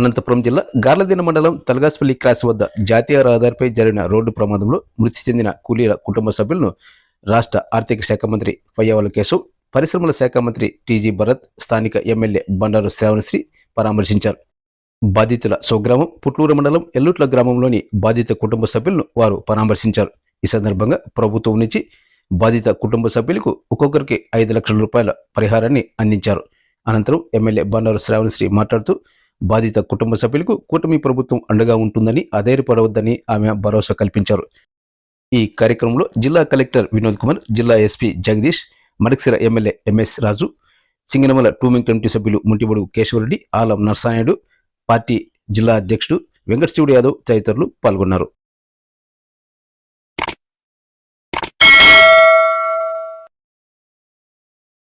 అనంతపురం జిల్లా గార్లదిన మండలం తలగాస్పల్లి క్రాస్ వద్ద జాతీయ రహదారిపై జరిగిన రోడ్డు ప్రమాదంలో మృతి చెందిన కూలీల కుటుంబ సభ్యులను రాష్ట్ర ఆర్థిక శాఖ మంత్రి పయ్యావల కేశవ్ పరిశ్రమల శాఖ మంత్రి టీజీ భరత్ స్థానిక ఎమ్మెల్యే బండారు శ్రావణశ్రీ పరామర్శించారు. బాధితుల స్వగ్రామం పుట్లూరు మండలం ఎల్లుట్ల గ్రామంలోని బాధిత కుటుంబ సభ్యులను వారు పరామర్శించారు. ఈ సందర్భంగా ప్రభుత్వం నుంచి బాధిత కుటుంబ సభ్యులకు ఒక్కొక్కరికి ఐదు లక్షల రూపాయల పరిహారాన్ని అందించారు. అనంతరం ఎమ్మెల్యే బండారు శ్రావణశ్రీ మాట్లాడుతూ బాధిత కుటుంబ సభ్యులకు కూటమి ప్రభుత్వం అండగా ఉంటుందని అధైర్యపడవద్దని ఆమె భరోసా కల్పించారు. ఈ కార్యక్రమంలో జిల్లా కలెక్టర్ వినోద్ కుమార్ జిల్లా SP Jagadish Madakasira MLA MS Raju Singanamala టూమింగ్ committee సభ్యులు ముంటిబడు కేశవరెడ్డి ఆలం నర్సానాయుడు పార్టీ జిల్లా అధ్యక్షుడు వెంకటశివుడు యాదవ్ తదితరులు పాల్గొన్నారు.